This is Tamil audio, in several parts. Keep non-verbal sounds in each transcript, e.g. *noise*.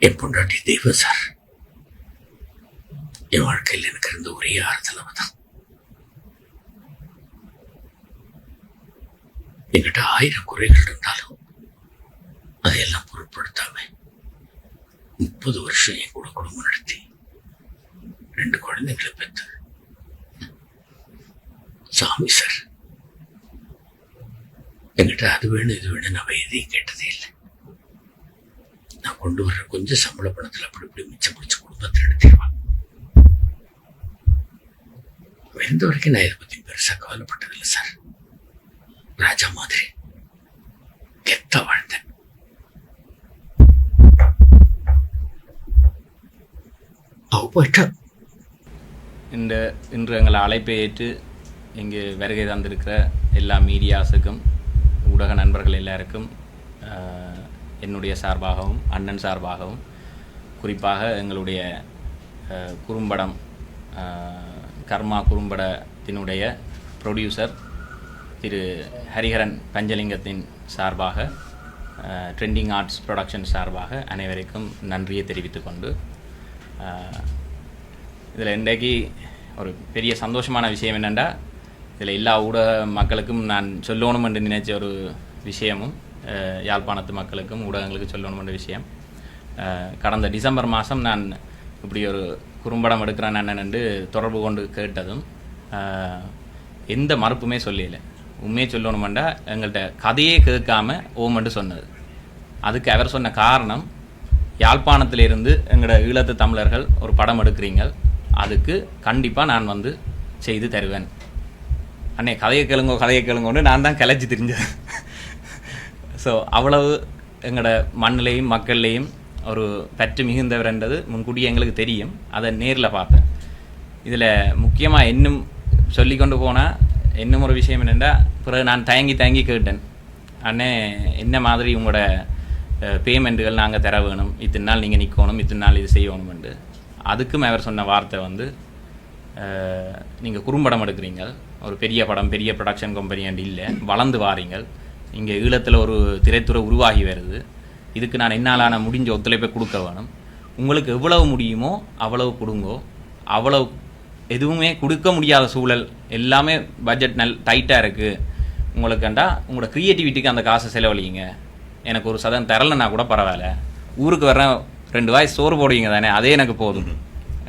என் பொண்டாட்டி தெய்வம் சார். என் வாழ்க்கையில் எனக்கு இருந்த ஒரே ஆறுதல் அவ தான் என்கிட்ட ஆயிரம் குறைகள் இருந்தாலும் அதையெல்லாம் பொருட்படுத்தாம முப்பது வருஷம் என் கூட குடும்பம் நடத்தி ரெண்டு குழந்தைங்களை பெற்று. சாமி சார் என்கிட்ட அது வேணும் இது வேணும் நான் எதையும் கேட்டதே இல்லை. நான் கொண்டு வர்ற கொஞ்சம் சம்பள பணத்தில் அப்படி இப்படி மிச்சம் பிடிச்ச குடும்பத்தை நடத்திடுவான் இருந்த வரைக்கும் நான் இதை பத்தி பெருசா கவலைப்பட்டதில்லை சார். ராஜா மாதிரி கெத்த வாழ்ந்தேன். அவ போயிட்டா. இந்த இன்று எங்களை அழைப்பை ஏற்று இங்கு வருகை தந்திருக்கிற எல்லா மீடியாஸுக்கும் ஊடக நண்பர்கள் எல்லாருக்கும் ஆஹ், என்னுடைய சார்பாகவும் அண்ணன் சார்பாகவும் குறிப்பாக எங்களுடைய குறும்படம் கர்மா குறும்படத்தினுடைய ப்ரொடியூசர் திரு ஹரிஹரன் பஞ்சலிங்கத்தின் சார்பாக ட்ரெண்டிங் ஆர்ட்ஸ் ப்ரொடக்ஷன் சார்பாக அனைவருக்கும் நன்றியை தெரிவித்துக்கொண்டு இதில் இன்றைக்கு ஒரு பெரிய சந்தோஷமான விஷயம் என்னென்னா இதில் எல்லா ஊடக மக்களுக்கும் நான் சொல்லணும் என்று நினைச்ச ஒரு விஷயமும் யாழ்ப்பாணத்து மக்களுக்கும் ஊடகங்களுக்கு சொல்லணுமென்ற விஷயம். கடந்த டிசம்பர் மாதம் நான் இப்படி ஒரு குறும்படம் எடுக்கிறேன் அண்ணன் என்று தொடர்பு கொண்டு கேட்டதும் எந்த மறுப்புமே சொல்லலை. உண்மையை சொல்லணுமெண்டா எங்கள்கிட்ட கதையே கேட்காம ஓமண்டு சொன்னது. அதுக்கு அவர் சொன்ன காரணம் யாழ்ப்பாணத்திலிருந்து எங்களோட ஈழத்து தமிழர்கள் ஒரு படம் எடுக்கிறீங்க அதுக்கு கண்டிப்பாக நான் வந்து செய்து தருவேன். அண்ணே கதையை கேளுங்கோ கதையை கேளுங்கோன்னு நான் தான் கிளச்சி தெரிஞ்சேன் ஸோ அவ்வளவு எங்களோட மண்ணிலையும் மக்கள்லேயும் ஒரு பற்று மிகுந்தவர்ன்றது முன்கூட்டியே எங்களுக்கு தெரியும். அதை நேரில் பார்த்தேன். இதில் முக்கியமாக இன்னும் சொல்லி கொண்டு போனால் இன்னும் ஒரு விஷயம் என்னென்னா பிறகு நான் தயங்கி தயங்கி கேட்டேன். அண்ணே என்ன மாதிரி உங்களோட பேமெண்ட்டுகள் நாங்கள் தர வேணும்? இத்தனை நாள் நீங்கள் நிற்கணும் இத்தனை நாள் இது செய்யணுமெண்டு அதுக்கும் அவர் சொன்ன வார்த்தை வந்து நீங்கள் குறும்படம் எடுக்கிறீங்க. ஒரு பெரிய படம் பெரிய ப்ரொடக்ஷன் கம்பெனி அண்டு இல்லை. வளர்ந்து வாரீங்கள் இங்கே ஈழத்தில் ஒரு திரைத்துறை உருவாகி வருது. இதுக்கு நான் என்னாலான முடிஞ்ச ஒத்துழைப்பை கொடுக்க வேணும். உங்களுக்கு எவ்வளவு முடியுமோ அவ்வளவு கொடுங்கோ. அவ்வளவு எதுவுமே கொடுக்க முடியாத சூழல். எல்லாமே பட்ஜெட் நல் டைட்டாக இருக்குது உங்களுக்குண்டா உங்களோட க்ரியேட்டிவிட்டிக்கு அந்த காசை செலவழிங்க. எனக்கு ஒரு சதம் தரலைன்னா கூட பரவாயில்ல. ஊருக்கு வர்றேன் ரெண்டு வாய் சோறு போடுவீங்க தானே அதே எனக்கு போதும்.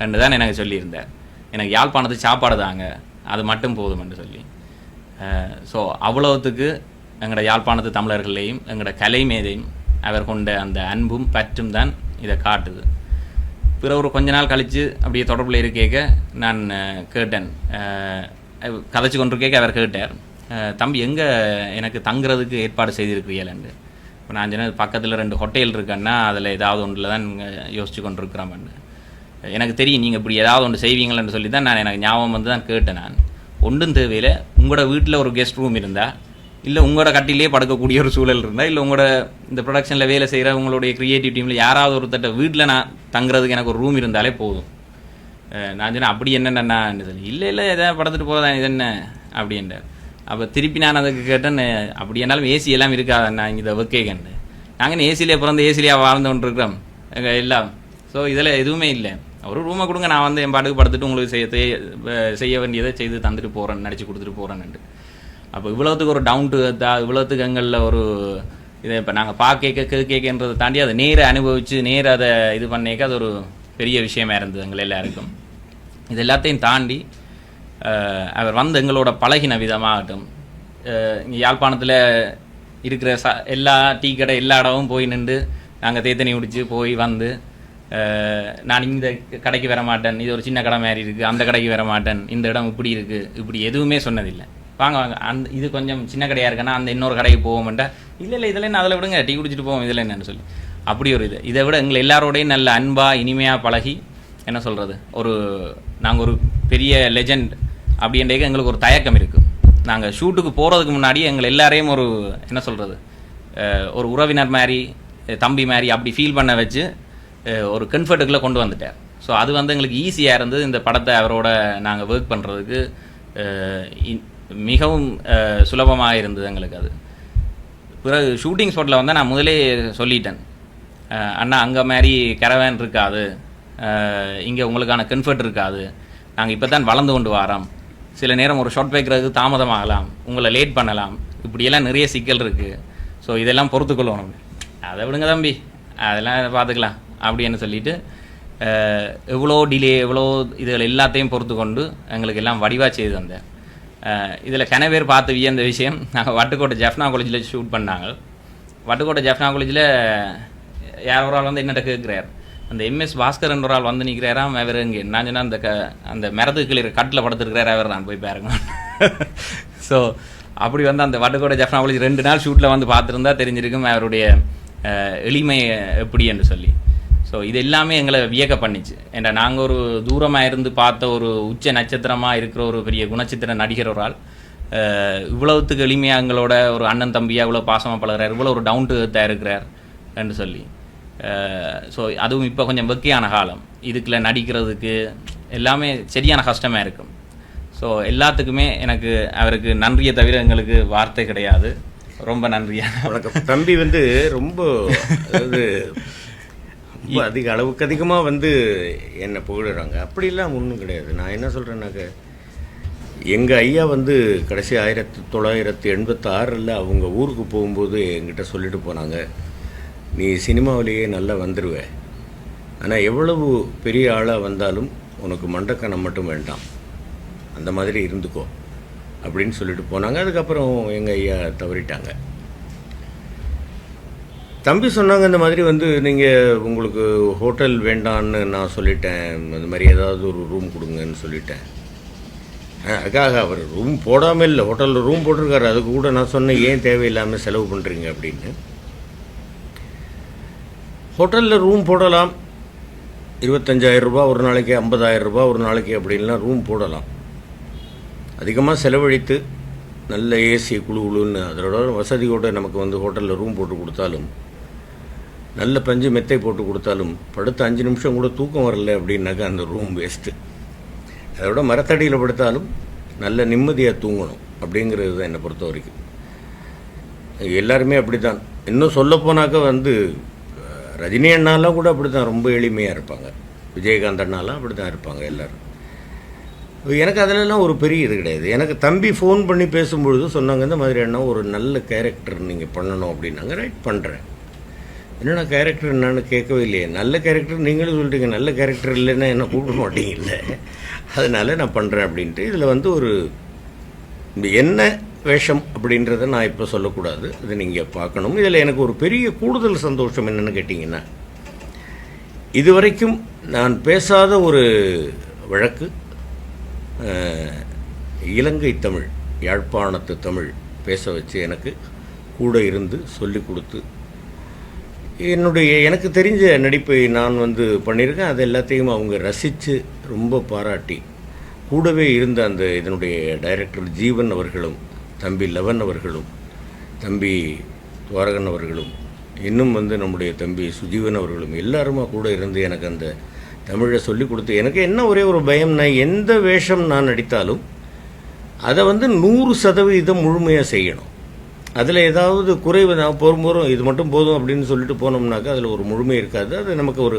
ரெண்டு தான் எனக்கு சொல்லியிருந்தேன் எனக்கு யாழ்ப்பாணத்துக்கு சாப்பாடு தாங்க அது மட்டும் போதும் என்று சொல்லி. ஸோ அவ்வளோத்துக்கு எங்களோட யாழ்ப்பாணத்து தமிழர்களையும் எங்களோட கலை மேதையும் அவர் கொண்ட அந்த அன்பும் பற்றும் தான் இதை காட்டுது. பிற ஒரு கொஞ்ச நாள் கழித்து அப்படியே தொடர்பில் இருக்கேக்க நான் கேட்டேன். கதைச்சு கொண்டிருக்கேக்க அவர் கேட்டார். தம்பி எங்கே எனக்கு தங்குறதுக்கு ஏற்பாடு செய்திருக்கிறீங்களேன்னு இப்போ நான் சொன்னது பக்கத்தில் ரெண்டு ஹோட்டல் இருக்கேன்னா அதில் ஏதாவது ஒன்றில் தான் யோசிச்சு கொண்டிருக்கிறோம்னு எனக்கு தெரியும் நீங்கள் இப்படி ஏதாவது ஒன்று செய்வீங்களேன்னு சொல்லி தான் நான் எனக்கு ஞாபகம் வந்து தான் கேட்டேன் நான். ஒன்றும் தேவையில்லை. உங்களோட வீட்டில் ஒரு கெஸ்ட் ரூம் இருந்தால் இல்லை உங்களோட கட்டிலே படுக்கக்கூடிய ஒரு சூழல் இருந்தால் இல்லை உங்களோட இந்த ப்ரொடக்ஷனில் வேலை செய்கிற உங்களுடைய க்ரியேட்டிவ் டீமில் யாராவது ஒருத்தட்ட வீட்டில் நான் தங்குறதுக்கு எனக்கு ஒரு ரூம் இருந்தாலே போதும். நான் சொன்னேன் அப்படி என்னென்னா சொல்லி இல்லை இல்லை எதாவது படுத்துட்டு போதான் இது என்ன? அப்படின்றார் அப்போ திருப்பி நான் அதுக்கு கேட்டேன் அப்படி என்னாலும் ஏசி எல்லாம் இருக்காது நான் இதை கண்டு நாங்கள் ஏசிலே பிறந்து ஏசிலேயே வாழ்ந்து கொண்டிருக்கிறோம் எங்கள் எல்லாம். ஸோ இதில் எதுவுமே இல்லை. ஒரு ரூமை கொடுங்க நான் வந்து என் பாட்டுக்கு படுத்துட்டு உங்களுக்கு செய்ய செய்ய- செய்ய வேண்டியதை செய்து தந்துட்டு போகிறேன் நடிச்சு கொடுத்துட்டு போகிறேன்னுட்டு அப்போ இவ்வளோத்துக்கு ஒரு டவுன் டு இவ்வளோத்துக்கு எங்களில் ஒரு இதை இப்போ நாங்கள் பார்க்க கேட்கன்றதை தாண்டி அதை நேர அனுபவித்து நேர அதை இது பண்ணிக்க அது ஒரு பெரிய விஷயமா இருந்தது எங்கள் எல்லாருக்கும். இது எல்லாத்தையும் தாண்டி அவர் வந்து எங்களோட பழகின விதமாகட்டும். இங்கே யாழ்ப்பாணத்தில் இருக்கிற ச எல்லா டீ கடை எல்லா இடமும் போய் நின்று நாங்கள் தேத்தனி குடிச்சு போய் வந்து நான் இந்த கடைக்கு வர மாட்டேன் இது ஒரு சின்ன கடை மாதிரி இருக்குது அந்த கடைக்கு வர மாட்டேன் இந்த இடம் இப்படி இருக்குது இப்படி எதுவுமே சொன்னதில்லை. வாங்க வாங்க. அந்த இது கொஞ்சம் சின்ன கடையாக இருக்குன்னா அந்த இன்னொரு கடைக்கு போவோம்ட்டா இல்லை இல்லை இதில் அதில் விடுங்க டீ குடிச்சிட்டு போவோம் இதில் என்னன்னு சொல்லி. அப்படி ஒரு இது. இதை விட எங்களை எல்லாரோடையும் நல்ல அன்பாக இனிமையாக பழகி என்ன சொல்கிறது ஒரு நாங்கள் ஒரு பெரிய லெஜெண்ட் அப்படின்றதுக்கு எங்களுக்கு ஒரு தயக்கம் இருக்குது நாங்கள் ஷூட்டுக்கு போகிறதுக்கு முன்னாடி எங்களை எல்லாரையும் ஒரு என்ன சொல்கிறது ஒரு உறவினர் மாதிரி தம்பி மாதிரி அப்படி ஃபீல் பண்ண வச்சு ஒரு கம்ஃபர்ட்டுக்குள்ளே கொண்டு வந்துட்டார். ஸோ அது வந்து எங்களுக்கு ஈஸியாக இருந்தது. இந்த படத்தை அவரோட நாங்கள் ஒர்க் பண்ணுறதுக்கு மிகவும் சுலபமாக இருந்தது எங்களுக்கு அது. பிறகு ஷூட்டிங் ஸ்பாட்டில் வந்து நான் முதலே சொல்லிட்டேன். அண்ணா அங்கே மாதிரி கரவேன் இருக்காது. இங்கே உங்களுக்கான கன்ஃபர்ட் இருக்காது. நாங்கள் இப்போ தான் வளர்ந்து கொண்டு வரோம். சில நேரம் ஒரு ஷார்ட் வைக்கிறதுக்கு தாமதமாகலாம். உங்களை லேட் பண்ணலாம். இப்படியெல்லாம் நிறைய சிக்கல் இருக்குது ஸோ இதெல்லாம் பொறுத்துக்கொள்ளணும். அதை விடுங்க தம்பி. அதெல்லாம் பார்த்துக்கலாம். அப்படின்னு சொல்லிட்டு எவ்வளோ டிலே எவ்வளோ இதுகள் எல்லாத்தையும் பொறுத்து கொண்டு எங்களுக்கு எல்லாம் வடிவாக செய்து வந்தேன் இதில் கன பேர் பார்த்து வியந்த விஷயம் நாங்கள் வட்டுக்கோட்டை ஜெஃப்னா காலேஜில் ஷூட் பண்ணாங்க. வட்டுக்கோட்டை ஜெஃப்னா காலேஜில் யார் ஒரு ஆள் வந்து என்னட்ட கேட்குறார் அந்த எம்எஸ் பாஸ்கர் ஒரு ஆள் வந்து நிற்கிறாராம் அவர் இங்கே நான் சொன்னால் அந்த க அந்த மிரது கிளியர் கட்டில் படுத்துருக்கிறார் அவர் நான் போய் பாருங்க. *laughs* ஸோ அப்படி வந்து அந்த வட்டுக்கோட்டை ஜெஃப்னா காலேஜ் ரெண்டு நாள் ஷூட்டில் வந்து பார்த்துருந்தா தெரிஞ்சிருக்கும் அவருடைய எளிமை எப்படி என்று சொல்லி. ஸோ இது எல்லாமே எங்களை வியக்க பண்ணிச்சு. ஏன்னா நாங்கள் ஒரு தூரமாக இருந்து பார்த்த ஒரு உச்ச நட்சத்திரமாக இருக்கிற ஒரு பெரிய குணச்சித்திர நடிகர் ஒரு ஆள். இவ்வளவுத்துக்கு எளிமையாக எங்களோட ஒரு அண்ணன் தம்பியாக இவ்வளோ பாசமாக பழகிறார். இவ்வளோ ஒரு டவுன் டு இருக்கிறார் என்று சொல்லி. ஸோ அதுவும் இப்போ கொஞ்சம் வெக்கையான காலம். இதுக்குள்ள நடிக்கிறதுக்கு எல்லாமே சரியான கஷ்டமாக இருக்கும். ஸோ எல்லாத்துக்குமே எனக்கு அவருக்கு நன்றியை தவிர எங்களுக்கு வார்த்தை கிடையாது. ரொம்ப நன்றியா. வணக்கம். தம்பி வந்து ரொம்ப ரொம்ப அதிக அளவுக்கு அதிகமாக வந்து என்னை புகழுறாங்க. அப்படிலாம் ஒன்றும் கிடையாது. நான் என்ன சொல்கிறேன்னாக்க எங்கள் ஐயா வந்து கடைசி ஆயிரத்தி தொள்ளாயிரத்தி எண்பத்தாறில் அவங்க ஊருக்கு போகும்போது என்கிட்ட சொல்லிட்டு போனாங்க நீ சினிமாவிலேயே நல்லா வந்துடுவ ஆனால் எவ்வளவு பெரிய ஆளாக வந்தாலும் உனக்கு மண்டக்கணம் மட்டும் வேண்டாம். அந்த மாதிரி இருந்துக்கோ. அப்படின்னு சொல்லிட்டு போனாங்க. அதுக்கப்புறம் எங்கள் ஐயா தவறிட்டாங்க. தம்பி சொன்னாங்க இந்த மாதிரி வந்து நீங்கள் உங்களுக்கு ஹோட்டல் வேண்டான்னு நான் சொல்லிட்டேன். இந்த மாதிரி ஏதாவது ஒரு ரூம் கொடுங்கன்னு சொல்லிட்டேன். அதுக்காக அவர் ரூம் போடாமல் இல்லை ஹோட்டலில் ரூம் போட்டிருக்காரு. அதுக்கு கூட நான் சொன்னேன் ஏன் தேவையில்லாமல் செலவு பண்ணுறீங்க அப்படின்னு. ஹோட்டலில் ரூம் போடலாம். இருபத்தஞ்சாயிரம் ஒரு நாளைக்கு ஐம்பதாயிரம் ரூபாய் ஒரு நாளைக்கு அப்படின்லாம் ரூம் போடலாம். அதிகமாக செலவழித்து நல்ல ஏசி குழு குழுன்னு அதோட வசதியோடு நமக்கு வந்து ஹோட்டலில் ரூம் போட்டு கொடுத்தாலும் நல்ல பஞ்சு மெத்தை போட்டு கொடுத்தாலும் படுத்த அஞ்சு நிமிஷம் கூட தூக்கம் வரல அப்படின்னாக்கா அந்த ரூம் வேஸ்ட்டு அதோட மரத்தடியில் படுத்தாலும் நல்ல நிம்மதியாக தூங்கணும் அப்படிங்கிறது தான் என்னை பொறுத்த வரைக்கும். எல்லாருமே அப்படி தான் இன்னும் சொல்லப்போனாக்கா வந்து ரஜினி அண்ணாலாம் கூட அப்படி தான் ரொம்ப எளிமையாக இருப்பாங்க. விஜயகாந்த் அண்ணாலாம் அப்படி தான் இருப்பாங்க எல்லோரும். எனக்கு அதிலெல்லாம் ஒரு பெரிய இது கிடையாது. எனக்கு தம்பி ஃபோன் பண்ணி பேசும்பொழுது சொன்னாங்க இந்த மாதிரி அண்ணா ஒரு நல்ல கேரக்டர் நீங்கள் பண்ணணும் அப்படின்னாங்க. ரைட் பண்ணுறேன் என்னென்ன கேரக்டர் என்னன்னு கேட்கவே இல்லையே நல்ல கேரக்டர் நீங்களும் சொல்லிட்டீங்க. நல்ல கேரக்டர் இல்லைன்னா என்ன கூப்பிட மாட்டீங்கல்ல? அதனால் நான் பண்ணுறேன் அப்படின்ட்டு. இதில் வந்து ஒரு என்ன வேஷம் அப்படின்றத நான் இப்போ சொல்லக்கூடாது. இதை நீங்கள் பார்க்கணும். இதில் எனக்கு ஒரு பெரிய கூடுதல் சந்தோஷம் என்னன்னு கேட்டிங்கன்னா இதுவரைக்கும் நான் பேசாத ஒரு வழக்கு இலங்கை தமிழ் யாழ்ப்பாணத்து தமிழ் பேச வச்சு எனக்கு கூட இருந்து சொல்லிக் கொடுத்து என்னுடைய எனக்கு தெரிஞ்ச நடிப்பை நான் வந்து பண்ணியிருக்கேன். அது எல்லாத்தையும் அவங்க ரசித்து ரொம்ப பாராட்டி. கூடவே இருந்த அந்த இதனுடைய டைரக்டர் ஜீவன் அவர்களும் தம்பி லவன் அவர்களும் தம்பி துவாரகன் அவர்களும் இன்னும் வந்து நம்முடைய தம்பி சுஜீவன் அவர்களும் எல்லாருமா கூட இருந்து எனக்கு அந்த தமிழை சொல்லி கொடுத்து எனக்கு என்ன ஒரே ஒரு பயம் நான் எந்த வேஷம் நான் நடித்தாலும் அதை வந்து நூறு சதவீதம் முழுமையாக செய்யணும். அதில் ஏதாவது குறைவு நான் போகும்போதும் இது மட்டும் போதும் அப்படின்னு சொல்லிட்டு போனோம்னாக்கா அதில் ஒரு முழுமை இருக்காது. அது நமக்கு ஒரு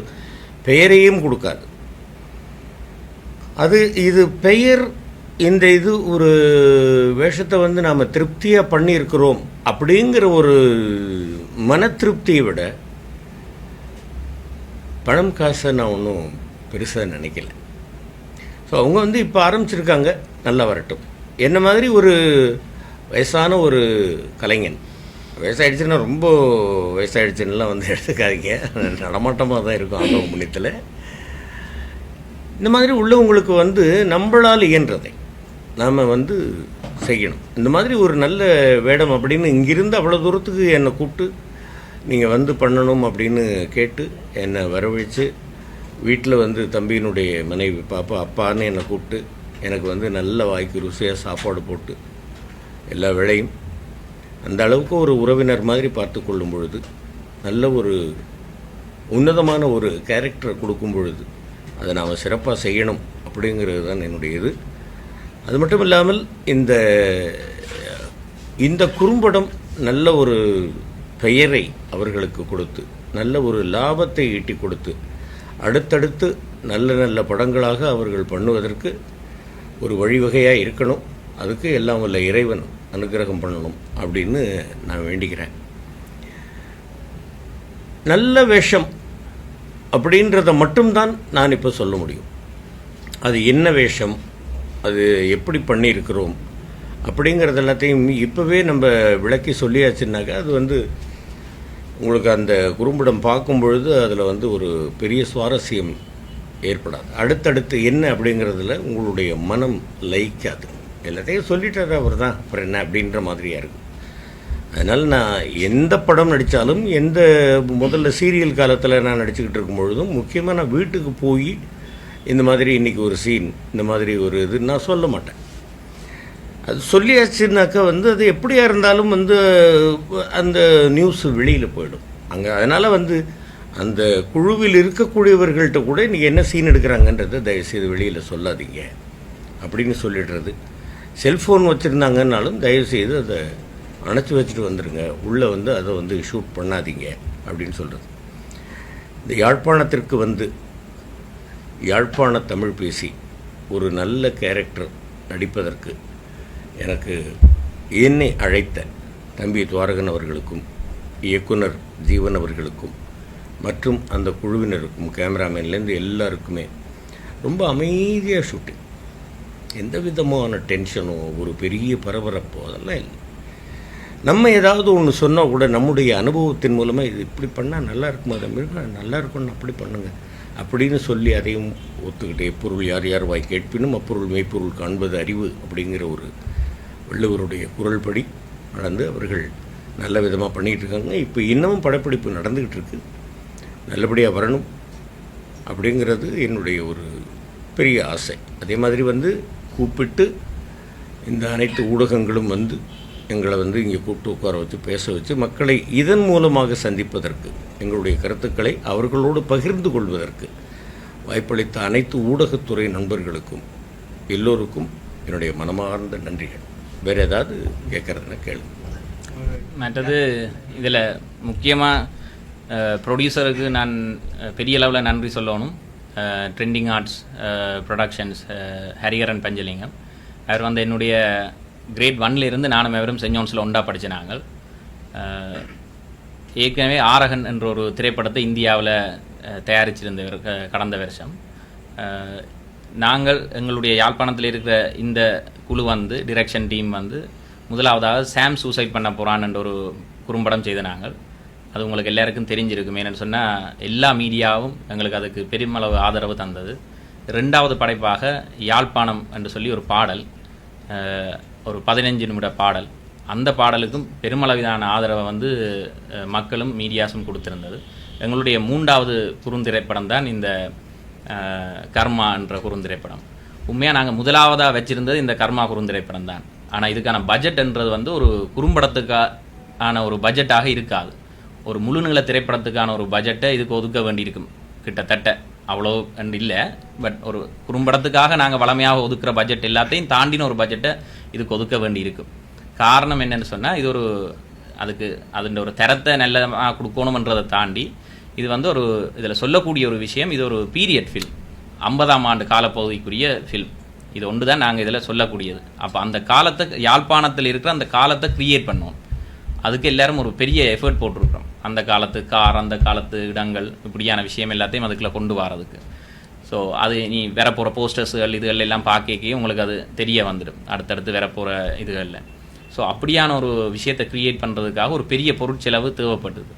பெயரையும் கொடுக்காது. அது இது பெயர் இந்த இது ஒரு வேஷத்தை வந்து நாம் திருப்தியாக பண்ணியிருக்கிறோம் அப்படிங்கிற ஒரு மன திருப்தியை விட பணம் காசை நான் ஒன்றும் பெருசாக நினைக்கல. ஸோ அவங்க வந்து இப்போ ஆரம்பிச்சிருக்காங்க. நல்லா வரட்டும். என்ன மாதிரி ஒரு வயசான ஒரு கலைஞன். வயசாகிடுச்சுன்னா ரொம்ப வயசாயிடுச்சுன்னுலாம் வந்து எடுத்துக்காதீங்க. நடமாட்டமாக தான் இருக்கும் ஆண்டவ புண்ணியத்தில். இந்த மாதிரி உள்ளவங்களுக்கு வந்து நம்மளால் இயன்றதை நாம் வந்து செய்யணும். இந்த மாதிரி ஒரு நல்ல வேடம் அப்படின்னு இங்கிருந்து அவ்வளோ தூரத்துக்கு என்னை கூப்பிட்டு நீங்கள் வந்து பண்ணணும் அப்படின்னு கேட்டு என்னை வரவழைச்சு வீட்டில் வந்து தம்பியினுடைய மனைவி பாப்பா அப்பான்னு என்னை கூப்பிட்டு எனக்கு வந்து நல்ல வாய்க்கு ருசியாக சாப்பாடு போட்டு எல்லா வேளையும் அந்த அளவுக்கு ஒரு உறவினர் மாதிரி பார்த்து கொள்ளும் பொழுது நல்ல ஒரு உன்னதமான ஒரு கேரக்டரை கொடுக்கும் பொழுது அதை நாம் சிறப்பாக செய்யணும் அப்படிங்கிறது தான் என்னுடைய இது அது மட்டும் இல்லாமல் இந்த இந்த குறும்படம் நல்ல ஒரு பெயரை அவர்களுக்கு கொடுத்து நல்ல ஒரு லாபத்தை ஈட்டி கொடுத்து அடுத்தடுத்து நல்ல நல்ல படங்களாக அவர்கள் பண்ணுவதற்கு ஒரு வழிவகையாக இருக்கணும். அதுக்கு எல்லாம் உள்ள இறைவன் அனுக்கிரகம் பண்ணணும் அப்படின்னு நான் வேண்டிக்கிறேன். நல்ல வேஷம் அப்படின்றத மட்டும்தான் நான் இப்போ சொல்ல முடியும். அது என்ன வேஷம் அது எப்படி பண்ணியிருக்கிறோம் அப்படிங்கிறது எல்லாத்தையும் இப்போவே நம்ம விளக்கி சொல்லியாச்சுன்னாக்கா அது வந்து உங்களுக்கு அந்த குறும்படம் பார்க்கும் பொழுது அதில் வந்து ஒரு பெரிய சுவாரஸ்யம் ஏற்படாது. அடுத்தடுத்து என்ன அப்படிங்கிறதுல உங்களுடைய மனம் லயிக்காது. எல்லாத்தையும் சொல்லிட்டாரு அவர் தான். அப்புறம் என்ன அப்படின்ற மாதிரியாக இருக்கும் அதனால் நான் எந்த படம் நடித்தாலும் எந்த முதல்ல சீரியல் காலத்தில் நான் நடிச்சுக்கிட்டு இருக்கும் பொழுதும் முக்கியமாக நான் வீட்டுக்கு போய் இந்த மாதிரி இன்றைக்கி ஒரு சீன் இந்த மாதிரி ஒரு இது நான் சொல்ல மாட்டேன். அது சொல்லியாச்சுனாக்கா வந்து அது எப்படியா இருந்தாலும் வந்து அந்த நியூஸ் வெளியில் போயிடும். அங்கே அதனால் வந்து அந்த குழுவில் இருக்கக்கூடியவர்கள்ட்ட கூட இன்றைக்கி என்ன சீன் எடுக்கிறாங்கன்றதை தயவுசெய்து வெளியில் சொல்லாதீங்க. அப்படின்னு சொல்லிடுறது. செல்ஃபோன் வச்சுருந்தாங்கன்னாலும் தயவுசெய்து அதை அணைச்சி வச்சுட்டு வந்துடுங்க உள்ளே வந்து அதை வந்து ஷூட் பண்ணாதீங்க அப்படின்னு சொல்கிறது இந்த யாழ்ப்பாணத்திற்கு வந்து யாழ்ப்பாண தமிழ் பேசி ஒரு நல்ல கேரக்டர் நடிப்பதற்கு எனக்கு என்னை அழைத்த தம்பி துவாரகன் அவர்களுக்கும் இயக்குனர் ஜீவன் அவர்களுக்கும் மற்றும் அந்த குழுவினருக்கும் கேமராமேன்லேருந்து எல்லாருக்குமே ரொம்ப அமைதியாக ஷூட்டிங் எந்த விதமான டென்ஷனோ ஒரு பெரிய பரபரப்போ அதெல்லாம் இல்லை. நம்ம ஏதாவது ஒன்று சொன்னால் கூட நம்முடைய அனுபவத்தின் மூலமாக இது இப்படி பண்ணால் நல்லா இருக்குமா அதை நல்லா இருக்கும்னு அப்படி பண்ணுங்க. அப்படின்னு சொல்லி அதையும் ஒத்துக்கிட்டே பொருள் யார் யார் வாய் கேட்பினும் அப்பொருள் மெய்ப்பொருள் காண்பது அறிவு அப்படிங்கிற ஒரு வள்ளுவருடைய குரல்படி நடந்து அவர்கள் நல்ல விதமாக பண்ணிகிட்டு இருக்காங்க. இப்போ இன்னமும் படப்பிடிப்பு நடந்துக்கிட்டு இருக்கு. நல்லபடியாக வரணும் அப்படிங்கிறது என்னுடைய ஒரு பெரிய ஆசை. அதே மாதிரி வந்து கூப்பிட்டு இந்த அனைத்து ஊடகங்களும் வந்து எங்களை வந்து இங்கே கூப்பிட்டு உட்கார வச்சு பேச வச்சு மக்களை இதன் மூலமாக சந்திப்பதற்கு எங்களுடைய கருத்துக்களை அவர்களோடு பகிர்ந்து கொள்வதற்கு வாய்ப்பளித்த அனைத்து ஊடகத்துறை நண்பர்களுக்கும் எல்லோருக்கும் என்னுடைய மனமார்ந்த நன்றிகள். வேறு ஏதாவது கேட்குறதுன்னு கேளு மற்றது இதில் முக்கியமாக ப்ரொடியூசருக்கு நான் பெரிய அளவில் நன்றி சொல்லணும். Trending arts productions Hariharan Panchalingam. அவர் வந்து என்னுடைய கிரேட் ஒன்லேருந்து நானும் எவரும் சென்ட் ஒன்றா படித்த நாங்கள். ஏற்கனவே ஆரகன் என்ற ஒரு திரைப்படத்தை இந்தியாவில் தயாரிச்சிருந்தவர் கடந்த வருஷம். நாங்கள் எங்களுடைய யாழ்ப்பாணத்தில் இருக்கிற இந்த குழு வந்து டிரெக்ஷன் டீம் வந்து முதலாவதாக சாம் சூசைட் பண்ண போகிறான் என்ற ஒரு குறும்படம் செய்த நாங்கள். அது உங்களுக்கு எல்லாருக்கும் தெரிஞ்சிருக்கும். ஏன்னு சொன்னால் எல்லா மீடியாவும் எங்களுக்கு அதுக்கு பெருமளவு ஆதரவு தந்தது. ரெண்டாவது படைப்பாக யாழ்ப்பாணம் என்று சொல்லி ஒரு பாடல் ஒரு பதினஞ்சு நிமிட பாடல். அந்த பாடலுக்கும் பெருமளவிலான ஆதரவை வந்து மக்களும் மீடியாஸும் கொடுத்திருந்தது. எங்களுடைய மூன்றாவது குறுந்திரைப்படம் தான் இந்த கர்மா என்ற குறுந்திரைப்படம். உண்மையாக நாங்கள் முதலாவதாக வச்சுருந்தது இந்த கர்மா குறுந்திரைப்படம் தான். ஆனால் இதுக்கான பட்ஜெட்ன்றது வந்து ஒரு குறும்படத்துக்கான ஒரு பட்ஜெட்டாக இருக்காது. ஒரு முழுநீள திரைப்படத்துக்கான ஒரு பட்ஜெட்டை இதுக்கு ஒதுக்க வேண்டியிருக்கும். கிட்டத்தட்ட அவ்வளோ அண்ட் இல்லை பட் ஒரு குறும்படத்துக்காக நாங்கள் வளமையாக ஒதுக்குற பட்ஜெட் எல்லாத்தையும் தாண்டின ஒரு பட்ஜெட்டை இதுக்கு ஒதுக்க வேண்டியிருக்கும். காரணம் என்னன்னு சொன்னால் இது ஒரு அதுக்கு அதன் ஒரு தரத்தை நல்லதாக கொடுக்கணுமன்றதை தாண்டி இது வந்து ஒரு இதில் சொல்லக்கூடிய ஒரு விஷயம் இது ஒரு பீரியட் ஃபில்ம் ஐம்பதாம் ஆண்டு காலப்பகுதிக்குரிய ஃபில்ம் இது ஒன்று தான் நாங்கள் இதில் சொல்லக்கூடியது. அப்போ அந்த காலத்தை யாழ்ப்பாணத்தில் இருக்கிற அந்த காலத்தை க்ரியேட் பண்ணோம் அதுக்கு எல்லாரும் ஒரு பெரிய எஃபர்ட் போட்டிருக்கிறோம். அந்த காலத்து கார் அந்த காலத்து இடங்கள் இப்படியான விஷயம் எல்லாத்தையும் அதுக்குள்ளே கொண்டு வரதுக்கு. ஸோ அது நீ வர போகிற போஸ்டர்ஸுகள் இதுகள் எல்லாம் பார்க்கவே உங்களுக்கு அது தெரிய வந்துடும் அடுத்தடுத்து வரப்போகிற போகிற இதுகளில். ஸோ அப்படியான ஒரு விஷயத்தை க்ரியேட் பண்ணுறதுக்காக ஒரு பெரிய பொருட்செலவு தேவைப்பட்டது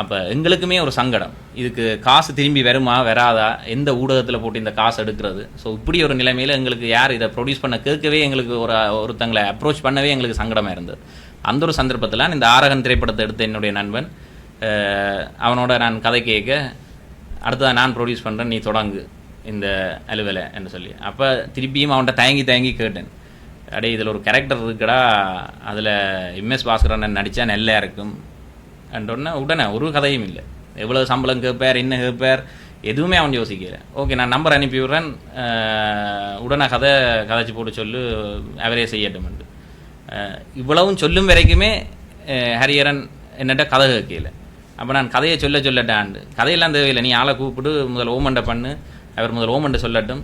அப்போ எங்களுக்குமே ஒரு சங்கடம். இதுக்கு காசு திரும்பி வருமா வராதா? எந்த ஊடகத்தில் போட்டு இந்த காசு எடுக்கிறது? ஸோ இப்படி ஒரு நிலைமையில் எங்களுக்கு யார் இதை ப்ரொடியூஸ் பண்ண கேட்கவே எங்களுக்கு ஒரு ஒருத்தங்களை அப்ரோச் பண்ணவே எங்களுக்கு சங்கடமாக இருந்தது. அந்த ஒரு சந்தர்ப்பத்தில் இந்த ஆரகன் திரைப்படத்தை எடுத்த என்னுடைய நண்பன் அவனோட நான் கதை கேட்க அடுத்ததாக நான் ப்ரொடியூஸ் பண்ணுறேன் நீ தொடங்கு இந்த அலுவலை என்று சொல்லி. அப்போ திருப்பியும் அவன்கிட்ட தயங்கி தயங்கி கேட்டேன். அடே இதில் ஒரு கேரக்டர் இருக்குடா அதில் எம்எஸ் பாஸ்கரன் நடித்தா நல்லா இருக்கும் உடனே உடனே ஒரு கதையும் இல்லை. எவ்வளோ சம்பளம் கேட்பார் என்ன கேட்பார் எதுவுமே அவன் யோசிக்கல. ஓகே நான் நம்பர் அனுப்பி விடுறேன். உடனே கதை கதைச்சு போட்டு சொல்லு அவரே செய்யட்டும் என்று. இவ்வளவும் சொல்லும் வரைக்குமே ஹரிஹரன் என்னட்ட கதை கேட்கல. அப்போ நான் கதையை சொல்ல சொல்லட்டாண்டு கதையெல்லாம் தேவையில்லை. நீ ஆளை கூப்பிட்டு முதல் ஓமண்டை பண்ணு. அவர் முதல் ஓமண்டை சொல்லட்டும்.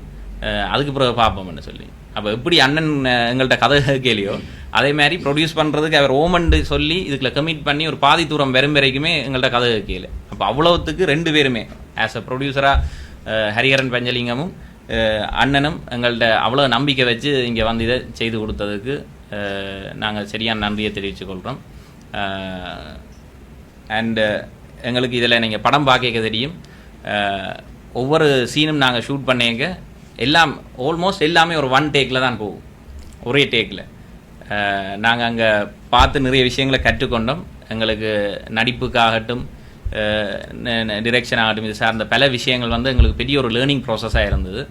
அதுக்கு பிறகு பார்ப்போம்னு சொல்லி. அப்போ எப்படி அண்ணன் எங்கள்கிட்ட கதை கேளியோ அதே மாதிரி ப்ரொடியூஸ் பண்ணுறதுக்கு அவர் ஓமண்டு சொல்லி இதுக்குள்ள கமிட் பண்ணி ஒரு பாதி தூரம் வெறும் வரைக்குமே எங்கள்கிட்ட கதை கேளு. அப்போ அவ்வளோத்துக்கு ரெண்டு பேருமே ஆஸ் அ ப்ரொடியூசராக ஹரிஹரன் பஞ்சலிங்கமும் அண்ணனும் எங்கள்கிட்ட அவ்வளோ நம்பிக்கை வச்சு இங்கே வந்து இதை செய்து கொடுத்ததுக்கு நாங்கள் சரியான நன்றியை தெரிவித்துக் கொள்கிறோம். அண்டு uh, எங்களுக்கு இதில் நீங்கள் படம் பார்க்க தெரியும். Uh, ஒவ்வொரு சீனும் நாங்கள் ஷூட் பண்ணிங்க. எல்லாம் ஆல்மோஸ்ட் எல்லாமே ஒரு ஒன் டேக்கில் தான் போகும். ஒரே டேக்கில் uh, நாங்கள் அங்கே பார்த்து நிறைய விஷயங்களை கற்றுக்கொண்டோம். எங்களுக்கு நடிப்புக்காகட்டும் டிரெக்ஷன் ஆகட்டும் இது சார்ந்த பல விஷயங்கள் வந்து எங்களுக்கு பெரிய ஒரு லேர்னிங் ப்ராசஸாக இருந்தது.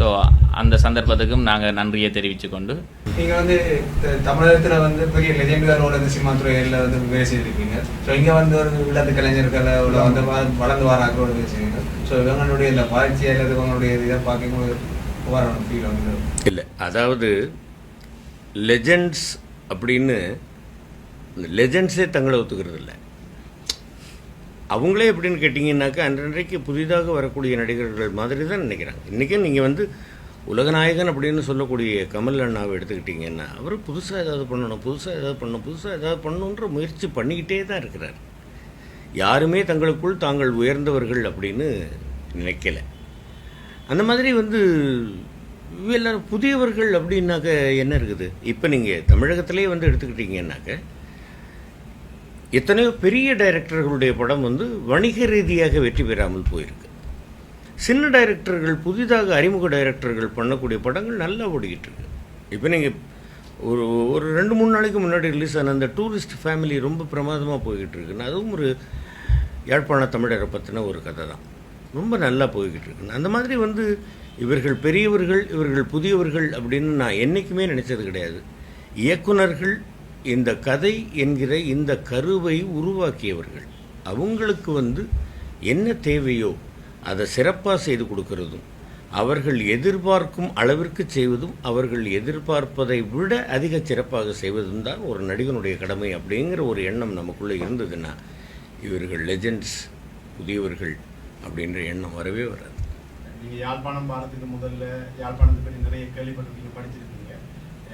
ஸோ அந்த சந்தர்ப்பத்துக்கும் நாங்கள் நன்றியை தெரிவித்துக் கொண்டு நீங்க வந்து தமிழகத்துல வந்து பெரிய லெஜெண்டுகளோட இந்த சினிமா துறையில வந்து வேலை செய்திருக்கீங்க. ஸோ இங்க வந்து ஒரு விளையாட்டு கலைஞர்களை வந்து வ- வளர்ந்து வராங்களோட வேலை செய்யுங்க. ஸோ இவங்களுடைய இந்த வளர்ச்சி அல்லது இவங்களுடைய இதை பார்க்கும்போது வரணும் ஃபீல் வந்து இல்லை. அதாவது லெஜெண்ட்ஸ் அப்படின்னு லெஜெண்ட்ஸே தங்களை ஒத்துக்கிறது இல்லை அவங்களே எப்படின்னு கேட்டிங்கன்னாக்கா அன்றன்றைக்கு புதிதாக வரக்கூடிய நடிகர்கள் மாதிரி தான் நினைக்கிறாங்க. இன்றைக்கும் நீங்கள் வந்து உலகநாயகன் அப்படின்னு சொல்லக்கூடிய கமல் அண்ணாவை எடுத்துக்கிட்டிங்கன்னா அவர் புதுசாக ஏதாவது பண்ணணும் புதுசாக ஏதாவது பண்ணணும் புதுசாக ஏதாவது பண்ணணுன்ற முயற்சி பண்ணிக்கிட்டே தான் இருக்கிறார். யாருமே தங்களுக்குள் தாங்கள் உயர்ந்தவர்கள் அப்படின்னு நினைக்கலை. அந்த மாதிரி வந்து எல்லாரும் புதியவர்கள் அப்படின்னாக்க என்ன இருக்குது? இப்போ நீங்கள் தமிழகத்திலே வந்து எடுத்துக்கிட்டிங்கன்னாக்க எத்தனையோ பெரிய டைரக்டர்களுடைய படம் வந்து வணிக ரீதியாக வெற்றி பெறாமல் போயிருக்கு. சின்ன டைரக்டர்கள் புதிதாக அறிமுக டைரக்டர்கள் பண்ணக்கூடிய படங்கள் நல்லா ஓடிக்கிட்டு இருக்கு. இப்போ நீங்கள் ஒரு ஒரு ரெண்டு மூணு நாளைக்கு முன்னாடி ரிலீஸ் ஆன அந்த டூரிஸ்ட் ஃபேமிலி ரொம்ப பிரமாதமாக போய்கிட்டு இருக்குன்னு அதுவும் ஒரு யாழ்ப்பாண தமிழரை பற்றின ஒரு கதை தான். ரொம்ப நல்லா போய்கிட்டு இருக்குன்னு அந்த மாதிரி வந்து இவர்கள் பெரியவர்கள் இவர்கள் புதியவர்கள் அப்படின்னு நான் என்றைக்குமே நினச்சது கிடையாது. இயக்குனர்கள் இந்த கதை என்கிற இந்த கருவை உருவாக்கியவர்கள். அவங்களுக்கு வந்து என்ன தேவையோ அதை சிறப்பாக செய்து கொடுக்கறதும் அவர்கள் எதிர்பார்க்கும் அளவிற்கு செய்வதும் அவர்கள் எதிர்பார்ப்பதை விட அதிக சிறப்பாக செய்வதும் தான் ஒரு நடிகனுடைய கடமை அப்படிங்கிற ஒரு எண்ணம் நமக்குள்ளே இருந்ததுன்னா இவர்கள் லெஜெண்ட்ஸ் புதியவர்கள் அப்படின்ற எண்ணம் வரவே வராது. நீங்கள் யாழ்ப்பாணம் பாரத்துக்கு முதல்ல யாழ்ப்பாணத்தை பற்றி நிறைய கேள்விப்பட்டிருக்கீங்க படிச்சிருக்கீங்க.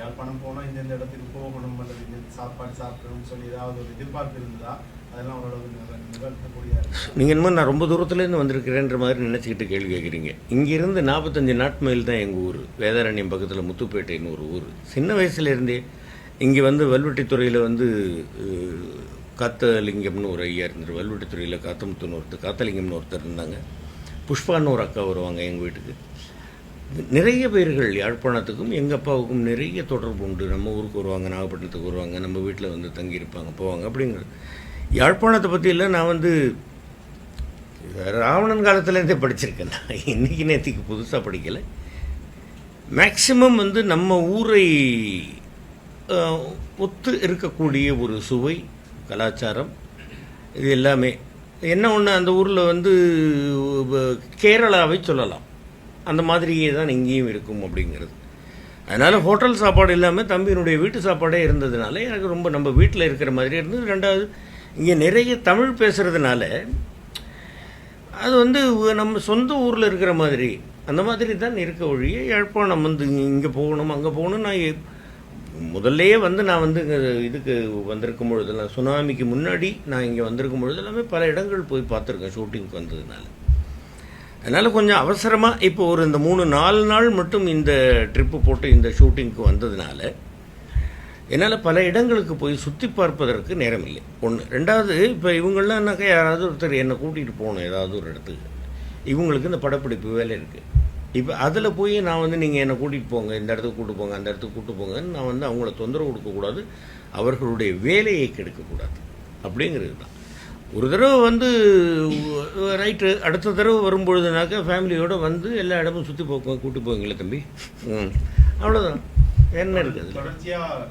யாழ்ப்பாணம் போனா இந்த இந்த இடத்துக்கு போகணும் அல்லது இந்த சாப்பாடு சாப்பிடணும்னு சொல்லி ஏதாவது ஒரு எதிர்பார்ப்பு இருந்ததா அதெல்லாம் ஓரளவு நிகழ்த்தக்கூடிய நீங்கள் இன்னும் நான் ரொம்ப தூரத்துலேருந்து வந்திருக்கிறேன்ற மாதிரி நினச்சிக்கிட்டு கேள்வி கேட்குறீங்க இங்கேருந்து நாற்பத்தஞ்சு நாட்மைல் தான் எங்கள் ஊர். வேதாரண்யம் பக்கத்தில் முத்துப்பேட்டைன்னு ஒரு ஊர். சின்ன வயசுலேருந்தே இங்கே வந்து வல்வெட்டித்துறையில் வந்து காத்தலிங்கம்னு ஒரு ஐயா இருந்தார். வல்வெட்டித்துறையில் காத்தமுத்துன்னு ஒருத்தர் காத்தலிங்கம்னு ஒருத்தர் இருந்தாங்க. புஷ்பான்னு ஒரு அக்கா வருவாங்க எங்கள் வீட்டுக்கு. நிறைய பேர்கள் யாழ்ப்பாணத்துக்கும் எங்கள் அப்பாவுக்கும் நிறைய தொடர்பு உண்டு. நம்ம ஊருக்கு வருவாங்க நாகப்பட்டினத்துக்கு வருவாங்க நம்ம வீட்டில் வந்து தங்கியிருப்பாங்க போவாங்க அப்படிங்கிறது. யாழ்ப்பாணத்தை பற்றியெல்லாம் நான் வந்து ராவணன் காலத்துலேருந்தே படிச்சிருக்கேன். நான் இன்றைக்கி நேற்றுக்கு புதுசாக படிக்கலை. மேக்சிமம் வந்து நம்ம ஊரை ஒத்து இருக்கக்கூடிய ஒரு சுவை கலாச்சாரம் இது எல்லாமே. என்ன ஒன்று அந்த ஊரில் வந்து கேரளாவை சொல்லலாம். அந்த மாதிரியே தான் இங்கேயும் இருக்கும் அப்படிங்கிறது. அதனால் ஹோட்டல் சாப்பாடு இல்லாமல் தம்பியினுடைய வீட்டு சாப்பாடே இருந்ததுனால எனக்கு ரொம்ப நம்ம வீட்டில் இருக்கிற மாதிரி இருந்தது. ரெண்டாவது இங்கே நிறைய தமிழ் பேசுகிறதுனால அது வந்து நம்ம சொந்த ஊரில் இருக்கிற மாதிரி அந்த மாதிரி தான் இருக்க ஒழிய யாழ்ப்பாணம் வந்து இங்கே போகணும் அங்கே போகணும் நான் முதல்லையே வந்து நான் வந்து இதுக்கு வந்திருக்கும் பொழுதெல்லாம் சுனாமிக்கு முன்னாடி நான் இங்கே வந்திருக்கும் பொழுது எல்லாமே பல இடங்கள் போய் பார்த்துருக்கேன் ஷூட்டிங்க்கு வந்ததுனால. அதனால் கொஞ்சம் அவசரமாக இப்போ ஒரு இந்த மூணு நாலு நாள் மட்டும் இந்த ட்ரிப்பு போட்டு இந்த ஷூட்டிங்க்கு வந்ததுனால என்னால் பல இடங்களுக்கு போய் சுற்றி பார்ப்பதற்கு நேரம் இல்லை ஒன்று ரெண்டாவது இப்போ இவங்களாம்னாக்கா யாராவது ஒருத்தர் என்னை கூட்டிகிட்டு போகணும் ஏதாவது ஒரு இடத்துக்கு. இவங்களுக்கு இந்த படப்பிடிப்பு வேலை இருக்குது இப்போ அதில் போய் நான் வந்து நீங்கள் என்னை கூட்டிகிட்டு போங்க இந்த இடத்துக்கு கூட்டு போங்க அந்த இடத்துக்கு கூட்டு போங்கன்னு நான் வந்து அவங்கள தொந்தரவு கொடுக்கக்கூடாது அவர்களுடைய வேலையை கெடுக்கக்கூடாது. அப்படிங்கிறது தான். ஒரு தடவை வந்து ரைட்டு அடுத்த தடவை வரும்பொழுதுனாக்கா ஃபேமிலியோடு வந்து எல்லா இடமும் சுற்றி போக்குவேன் கூட்டி போவீங்களே தம்பி? ம். அவ்வளோதான் என்ன இருக்குது தொடர்ச்சியாக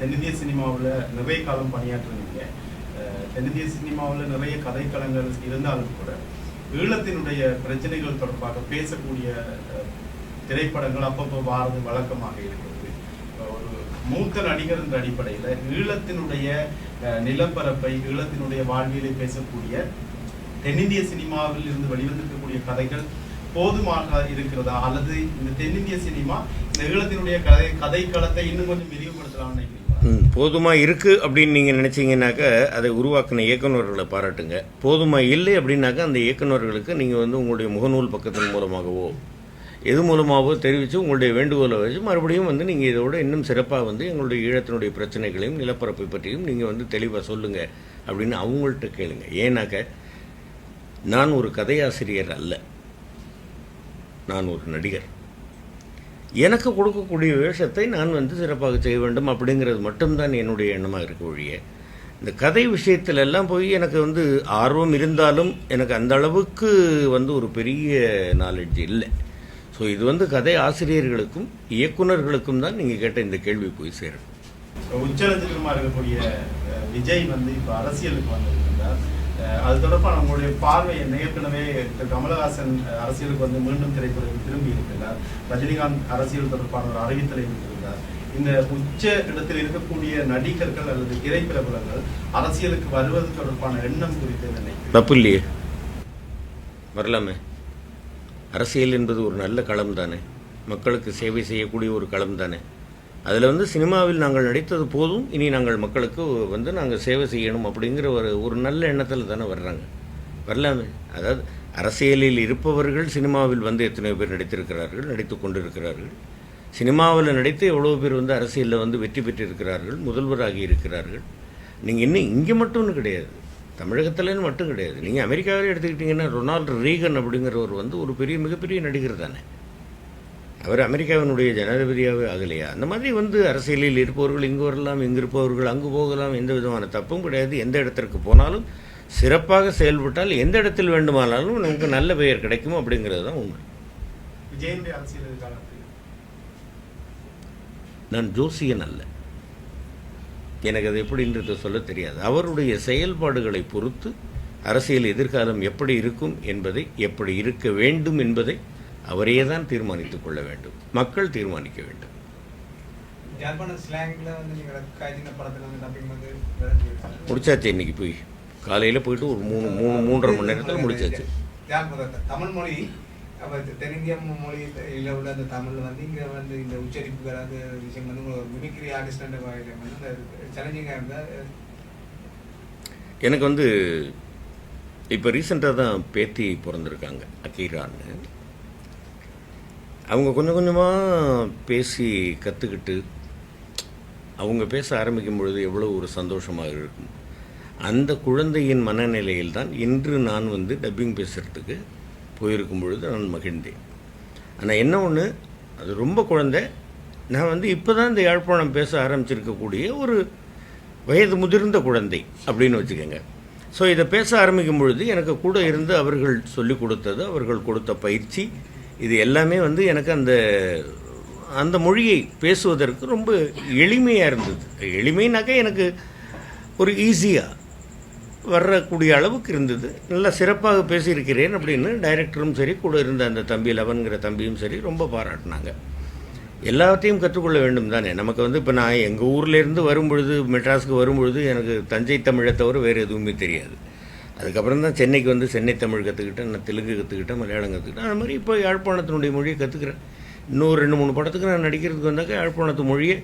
தென்னிந்திய சினிமாவில் நிறைய காலம் பணியாற்றுனீங்க. தென்னிந்திய சினிமாவில் நிறைய கதைக்களங்கள் இருந்தாலும் கூட ஈழத்தினுடைய பிரச்சனைகள் தொடர்பாக பேசக்கூடிய திரைப்படங்கள் அப்பப்போ வாரது வழக்கமாக இருக்கிறது. ஒரு மூத்த நடிகர் என்ற அடிப்படையில் ஈழத்தினுடைய நிலப்பரப்பை ஈழத்தினுடைய வாழ்வியலை பேசக்கூடிய தென்னிந்திய சினிமாவில் இருந்து வெளிவந்திருக்கக்கூடிய கதைகள் போதுமாக இருக்கிறதா? அல்லது இந்த தென்னிந்திய சினிமா இந்த ஈழத்தினுடைய கதை கதைக்களத்தை இன்னும் கொஞ்சம் விரிவுபடுத்தலாம்னு நினைக்கிறீங்களா? ம், போதுமா இருக்கு அப்படின்னு நீங்கள் நினச்சிங்கனாக்கா அதை உருவாக்கின இயக்குநர்களை பாராட்டுங்க. போதுமா இல்லை அப்படின்னாக்கா அந்த இயக்குனர்களுக்கு நீங்கள் வந்து உங்களுடைய முகநூல் பக்கத்தின் மூலமாகவோ எது மூலமாகவோ தெரிவித்து உங்களுடைய வேண்டுகோளை வச்சு மறுபடியும் வந்து நீங்கள் இதோட இன்னும் சிறப்பாக வந்து எங்களுடைய ஈழத்தினுடைய பிரச்சனைகளையும் நிலப்பரப்பை பற்றியும் நீங்கள் வந்து தெளிவாக சொல்லுங்கள் அப்படின்னு அவங்கள்ட்ட கேளுங்க. ஏன்னாக்க நான் ஒரு கதையாசிரியர் அல்ல. நான் ஒரு நடிகர். எனக்கு கொடுக்கக்கூடிய வேஷத்தை நான் வந்து சிறப்பாக செய்ய வேண்டும் அப்படிங்கிறது மட்டும்தான் என்னுடைய எண்ணமாக இருக்க ஒழிய இந்த கதை விஷயத்துல எல்லாம் போய் எனக்கு வந்து ஆர்வம் இருந்தாலும் எனக்கு அந்த அளவுக்கு வந்து ஒரு பெரிய நாலெட்ஜ் இல்லை. ஸோ இது வந்து கதை ஆசிரியர்களுக்கும் இயக்குனர்களுக்கும் தான் நீங்கள் கேட்ட இந்த கேள்வி போய் சேரும். உச்ச நட்சத்திரமா இருக்கக்கூடிய விஜய் வந்து இப்ப அரசியலுக்கு வந்திருக்கின்றார் அது தொடர்பான உங்களுடைய பார்வை என்ன? ஏற்கனவே திரு கமலஹாசன் அரசியலுக்கு வந்து மீண்டும் திரைத்துறைக்கு திரும்பி இருக்கிறார். ரஜினிகாந்த் அரசியல் தொடர்பான ஒரு அறிவித்தலை விட்டிருக்கிறார் இந்த உச்ச இடத்தில் இருக்கக்கூடிய நடிகர்கள் அல்லது திரைப்பிரபலங்கள் அரசியலுக்கு வருவது தொடர்பான எண்ணம் குறித்து நினைக்கிறீர்கள்? தப்பு இல்லையே வரலாமே. அரசியல் என்பது ஒரு நல்ல களம் தானே? மக்களுக்கு சேவை செய்யக்கூடிய ஒரு களம் தானே? அதில் வந்து சினிமாவில் நாங்கள் நடித்தது போதும் இனி நாங்கள் மக்களுக்கு வந்து நாங்கள் சேவை செய்யணும் அப்படிங்கிற ஒரு ஒரு நல்ல எண்ணத்தில் தானே வர்றாங்க. வரலாமே. அதாவது அரசியலில் இருப்பவர்கள் சினிமாவில் வந்து எத்தனையோ பேர் நடித்திருக்கிறார்கள் நடித்து கொண்டிருக்கிறார்கள். சினிமாவில் நடித்து எவ்வளோ பேர் வந்து அரசியலில் வந்து வெற்றி பெற்றிருக்கிறார்கள் முதல்வராகி இருக்கிறார்கள். நீங்கள் இன்னும் இங்கே மட்டும்னு கிடையாது. தமிழகத்துலன்னு மட்டும் கிடையாது. நீங்கள் அமெரிக்காவிலே எடுத்துக்கிட்டிங்கன்னா ரொனால்டு ரீகன் அப்படிங்கிறவர் வந்து ஒரு பெரிய மிகப்பெரிய நடிகர் தானே. அவர் அமெரிக்காவினுடைய ஜனாதிபதியாகவே ஆகலையா? அந்த மாதிரி வந்து அரசியலில் இருப்பவர்கள் இங்கு வரலாம் இங்கு இருப்பவர்கள் அங்கு போகலாம் எந்த விதமான தப்பும் கிடையாது. எந்த இடத்திற்கு போனாலும் சிறப்பாக செயல்பட்டால் எந்த இடத்தில் வேண்டுமானாலும் நமக்கு நல்ல பெயர் கிடைக்கும் அப்படிங்கிறது தான் உண்மை. நான் ஜோசியன் அல்ல. எனக்கு அது எப்படின்றது சொல்ல தெரியாது. அவருடைய செயல்பாடுகளை பொறுத்து அரசியல் எதிர்காலம் எப்படி இருக்கும் என்பதை எப்படி இருக்க வேண்டும் என்பதை அவரே தான் தீர்மானித்துக் கொள்ள வேண்டும். மக்கள் தீர்மானிக்க வேண்டும். முடிச்சாச்சு இன்னைக்கு போய். காலையில் போயிட்டு ஒரு மூணு மூணு மூன்றரை மணி நேரத்தில் முடிச்சாச்சு. தமிழ் மொழி. அப்போ தென்னிந்திய மொழியில் உள்ள அந்த தமிழ் வந்து இங்கே வந்து இந்த உச்சரிப்புகள் அந்த விஷயம் வந்து ஒரு மிமிக்ரி ஆர்டிஸ்ட் வந்து அந்த சேலஞ்சிங்கா எனக்கு வந்து இப்போ ரீசெண்டாக தான் பேத்தி பிறந்திருக்காங்க அக்கீரான்னு அவங்க கொஞ்சம் கொஞ்சமாக பேசி கற்றுக்கிட்டு அவங்க பேச ஆரம்பிக்கும் பொழுது எவ்வளோ ஒரு சந்தோஷமாக இருக்கும். அந்த குழந்தையின் மனநிலையில் தான் இன்று நான் வந்து டப்பிங் பேசுகிறதுக்கு போயிருக்கும் பொழுது நான் மகிழ்ந்தேன். ஆனால் என்ன ஒன்று அது ரொம்ப குழந்தை. நான் வந்து இப்போ தான் இந்த யாழ்ப்பாணம் பேச ஆரம்பிச்சிருக்கக்கூடிய ஒரு வயது முதிர்ந்த குழந்தை அப்படின்னு வச்சுக்கோங்க. ஸோ இதை பேச ஆரம்பிக்கும் பொழுது எனக்கு கூட இருந்து அவர்கள் சொல்லிக் கொடுத்தது அவர்கள் கொடுத்த பயிற்சி இது எல்லாமே வந்து எனக்கு அந்த அந்த மொழியை பேசுவதற்கு ரொம்ப எளிமையாக இருந்தது. எளிமைனாக்கா எனக்கு ஒரு ஈஸியாக வரக்கூடிய அளவுக்கு இருந்தது. நல்லா சிறப்பாக பேசியிருக்கிறேன் அப்படின்னு டைரக்டரும் சரி கூட இருந்த அந்த தம்பி லவன்கிற தம்பியும் சரி ரொம்ப பாராட்டினாங்க. எல்லாத்தையும் கற்றுக்கொள்ள வேண்டும் தானே. நமக்கு வந்து இப்போ நான் எங்கள் ஊர்லேருந்து வரும்பொழுது மெட்ராஸுக்கு வரும்பொழுது எனக்கு தஞ்சை தமிழை தவிர வேறு எதுவுமே தெரியாது. அதுக்கப்புறம் தான் சென்னைக்கு வந்து சென்னை தமிழ் கற்றுக்கிட்டேன் நான் தெலுங்கு கற்றுக்கிட்டேன் மலையாளம் கற்றுக்கிட்டேன் அது மாதிரி இப்போ யாழ்ப்பாணத்தினுடைய மொழியை கற்றுக்கிறேன் இன்னும் ரெண்டு மூணு படத்துக்கு நான் நடிக்கிறதுக்கு வந்தாக்கா யாழ்ப்பாணத்து மொழியை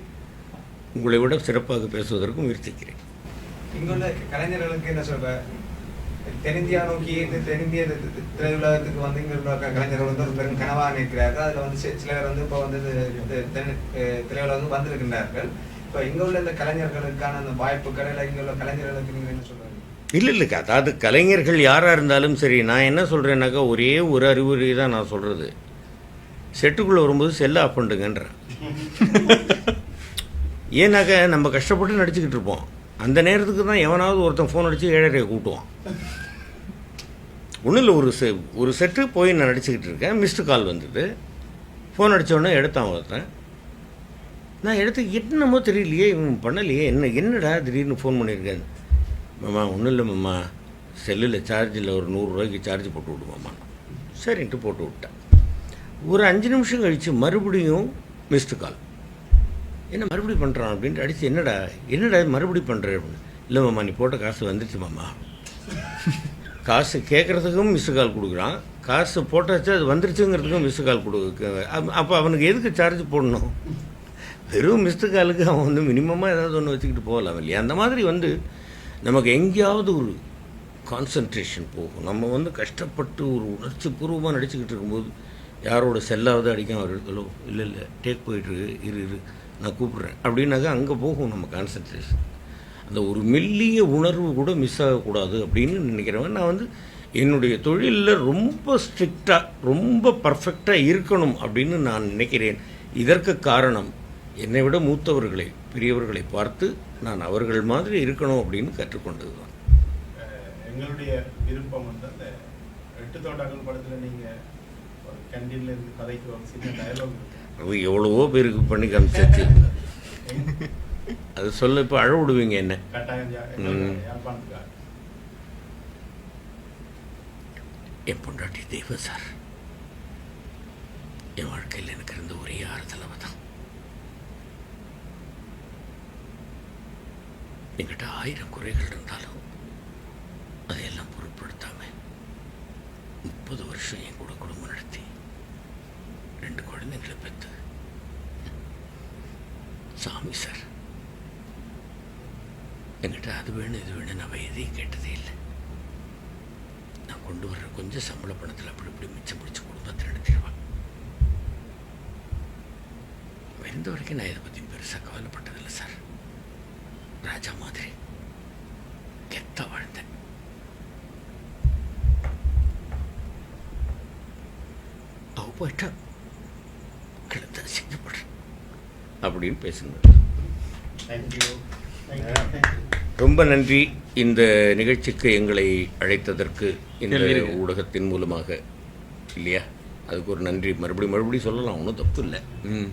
உங்களை விட சிறப்பாக பேசுவதற்கு முயற்சிக்கிறேன். இங்க உள்ள கலைஞர்களுக்கு என்ன சொல்ற? தென்னிந்தியா நோக்கி தென்னிந்திய திரையுலகத்துக்கு வந்து இங்க உள்ள கலைஞர்கள் வந்து ஒரு பெரும் கனவா நிற்கிறார்கள் அதுல வந்து சிலர் வந்து இப்போ வந்து திரையுலகம் வந்திருக்கின்றார்கள். இப்போ இங்க உள்ள இந்த கலைஞர்களுக்கான அந்த வாய்ப்புகள் இல்லை இங்க உள்ள கலைஞர்களுக்கு நீங்க என்ன சொல்றீங்க? இல்லை இல்லை அதாவது கலைஞர்கள் யாராக இருந்தாலும் சரி நான் என்ன சொல்கிறேன்னாக்கா ஒரே ஒரு அறிவுரை தான் நான் சொல்கிறது செட்டுக்குள்ளே வரும்போது செல்லை ஆஃப் பண்ணுங்கன்றேன் *laughs* ஏன்னாக்கா நம்ம கஷ்டப்பட்டு நடிச்சுக்கிட்டு இருப்போம். அந்த நேரத்துக்கு தான் எவனாவது ஒருத்தன் ஃபோன் அடித்து ஏழரையை கூட்டுவான். ஒன்றும் இல்லை ஒரு செ ஒரு செட்டு போய் நான் நடிச்சுக்கிட்டு இருக்கேன். மிஸ்டு கால் வந்துட்டு ஃபோன் அடித்தோடனே எடுத்தான் ஒருத்தன். நான் எடுத்து என்னமோ தெரியலையே இவன் பண்ணலையே என்ன என்னடா திடீர்னு ஃபோன் பண்ணியிருக்கேன்? மாமா ஒன்றும் இல்லை மாமா. செல்லில் சார்ஜில் ஒரு நூறுரூவாய்க்கு சார்ஜ் போட்டு விடுமாம்மா சரின்ட்டு போட்டு விட்டேன். ஒரு அஞ்சு நிமிஷம் கழித்து மறுபடியும் மிஸ்டு கால் என்ன மறுபடியும் பண்ணுறான் அப்படின்ட்டு அடித்து என்னடா என்னடா இது மறுபடியும் பண்ணுற அப்படின்னு. இல்லை மாமா நீ போட்ட காசு வந்துடுச்சு மாமா. காசு கேட்குறதுக்கும் மிஸ் கால் கொடுக்குறான். காசு போட்டாச்சு அது வந்துருச்சுங்கிறதுக்கும் மிஸ் கால் கொடுக்க. அப்போ அவனுக்கு எதுக்கு சார்ஜ் போடணும்? வெறும் மிஸ்டு காலுக்கு அவன் வந்து மினிமமாக ஏதாவது ஒன்று வச்சுக்கிட்டு போகலாம் இல்லையா? அந்த மாதிரி வந்து நமக்கு எங்கேயாவது ஒரு கான்சன்ட்ரேஷன் போகும். நம்ம வந்து கஷ்டப்பட்டு ஒரு உணர்ச்சி பூர்வமாக நடிச்சுக்கிட்டு இருக்கும்போது யாரோட செல்லாவது அடிக்காம இருக்கலோ இல்லை இல்லை டேக் போயிட்டு இரு இரு. நான் கூப்பிட்றேன். அப்படின்னாக்கா அங்கே போகும் நம்ம கான்சன்ட்ரேஷன் அந்த ஒரு மெல்லிய உணர்வு கூட மிஸ் ஆகக்கூடாது அப்படின்னு நினைக்கிறவன் நான் வந்து என்னுடைய தொழிலில் ரொம்ப ஸ்ட்ரிக்டாக ரொம்ப பர்ஃபெக்டாக இருக்கணும் அப்படின்னு நான் நினைக்கிறேன். இதற்கு காரணம் என்னை விட மூத்தவர்களை பெரியவர்களை பார்த்து நான் அவர்கள் மாதிரி இருக்கணும் அப்படின்னு கற்றுக்கொண்டது தான் எங்களுடைய விருப்பம் வந்து அந்த எட்டு தோட்டங்கள் படத்தில் நீங்கள் ஒரு இருந்து கதைக்கு ஒரு சின்ன டயலாக் அது எவ்வளவோ பேருக்கு பண்ணி காமிச்சாச்சு அது சொல்ல இப்போ அழ விடுவீங்க என்ன என் பொண்டாட்டி தெய்வம் சார். என் வாழ்க்கையில் எனக்கு இருந்த ஒரே ஆறுதல் அவ தான். என்கிட்ட ஆயிரம் குறைகள் இருந்தாலும் அதையெல்லாம் பொருட்படுத்தாம முப்பது வருஷம் என் கூட குடும்பம் நடத்தி ரெண்டு குழந்தைங்களை பெற்று. சாமி சார் என்கிட்ட அது வேணும் இது வேணும் நான் எதையும் கேட்டதே இல்லை. நான் கொண்டு வர்ற கொஞ்சம் சம்பள பணத்தில் அப்படி இப்படி மிச்சம் பிடிச்சி குடும்பத்தை நடத்திடுவான் இருந்த வரைக்கும் நான் இதை பற்றி பெருசாக கவலைப்பட்டதில்லை சார். ராஜா மாதிரி கெத்த வாழ்ந்தேன் அவ போயிட்டா. கிளத்த அசிங்கப்படுறேன் அப்படின்னு தேங்க்யூ ரொம்ப நன்றி. இந்த நிகழ்ச்சிக்கு எங்களை அழைத்ததற்கு இந்த. ஊடகத்தின் மூலமாக இல்லையா? அதுக்கு ஒரு நன்றி. மறுபடியும் மறுபடியும் சொல்லலாம். ஒன்றும் தப்பு இல்லை. ம்.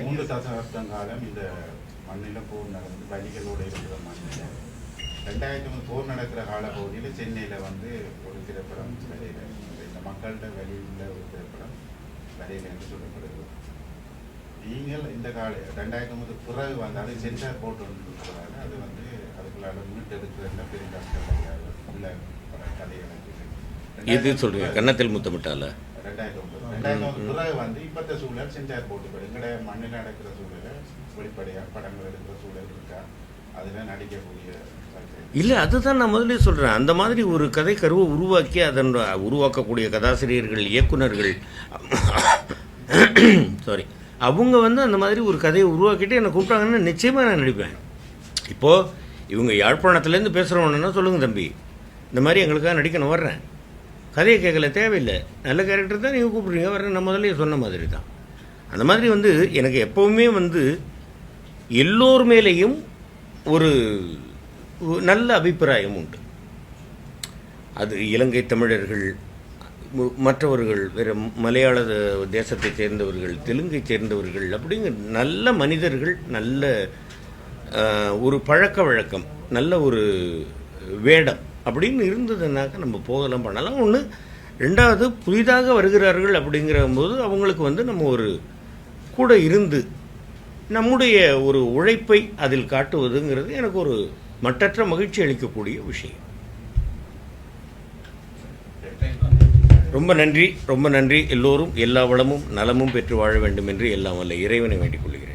மூன்று தசாப்தம் காலம் இந்த மண்ணில் போர் நடந்து வலிகளோடு இருக்கிற மண்ணில் ரெண்டாயிரத்தி ஒன்று போர் நடக்கிற கால பகுதியில் சென்னையில் வந்து ஒரு திரைப்படம் இந்த மக்கள்கிட்ட வெளியில் ஒரு திரைப்படம் வரையில என்று சொல்லப்படுது நீங்கள் இந்த கால ரெண்டாயிரத்தி ஒன்பது பிறகு வந்து அது சென்சார் போட்டு இருக்கிறாங்க அது வந்து அதுக்குள்ளால மீட்டெடுக்கிற பெரிய கஷ்டம் உள்ள பல கதைகள் இது சொல்றீங்க? கன்னத்தில் முத்தமிட்டால ரெண்டாயிரத்தி ஒன்பது. ரெண்டாயிரத்தி ஒன்பது பிறகு வந்து இப்பத்த சூழல் செஞ்சார் போட்டு எங்கட மண்ணில் நடக்கிற சூழலை வெளிப்படையா படங்கள் எடுக்கிற சூழல் இருக்கா? அதுல நடிக்கக்கூடிய இல்லை அதுதான் நான் முதலே சொல்கிறேன் அந்த மாதிரி ஒரு கதை கருவை உருவாக்கி அதன் உருவாக்கக்கூடிய கதாசிரியர்கள் இயக்குனர்கள் சாரி அவங்க வந்து அந்த மாதிரி ஒரு கதையை உருவாக்கிட்டு என்னை கூப்பிட்டாங்கன்னு நிச்சயமாக நான் நடிப்பேன். இப்போது இவங்க யாழ்ப்பாணத்துலேருந்து பேசுகிறவங்கன்னா சொல்லுங்கள் தம்பி? இந்த மாதிரி எங்களுக்காக நடிக்கணும் வர்றேன். கதையை கேட்கல தேவையில்லை. நல்ல கேரக்டர் தான் நீங்கள் கூப்பிட்றீங்க வர்றேன். நான் முதலே சொன்ன மாதிரி தான் அந்த மாதிரி வந்து எனக்கு எப்போவுமே வந்து எல்லோர் மேலேயும் ஒரு நல்ல அபிப்பிராயம் உண்டு. அது இலங்கை தமிழர்கள் மற்றவர்கள் வேறு மலையாள தேசத்தை சேர்ந்தவர்கள் தெலுங்கை சேர்ந்தவர்கள் அப்படிங்கிற நல்ல மனிதர்கள் நல்ல ஒரு பழக்க வழக்கம் நல்ல ஒரு வேடம் அப்படின்னு இருந்ததுனாக்க நம்ம போகலாம் பண்ணலாம். ஒன்று ரெண்டாவது புதிதாக வருகிறார்கள் அப்படிங்கிற போது அவங்களுக்கு வந்து நம்ம ஒரு கூட இருந்து நம்முடைய ஒரு உழைப்பை அதில் காட்டுவதுங்கிறது எனக்கு ஒரு மட்டற்ற மகிழ்ச்சி அளிக்கக்கூடிய விஷயம். ரொம்ப நன்றி ரொம்ப நன்றி. எல்லோரும் எல்லா வளமும் நலமும் பெற்று வாழ வேண்டும் என்று எல்லாம் வல்ல இறைவனை வேண்டிக் கொள்கிறேன்.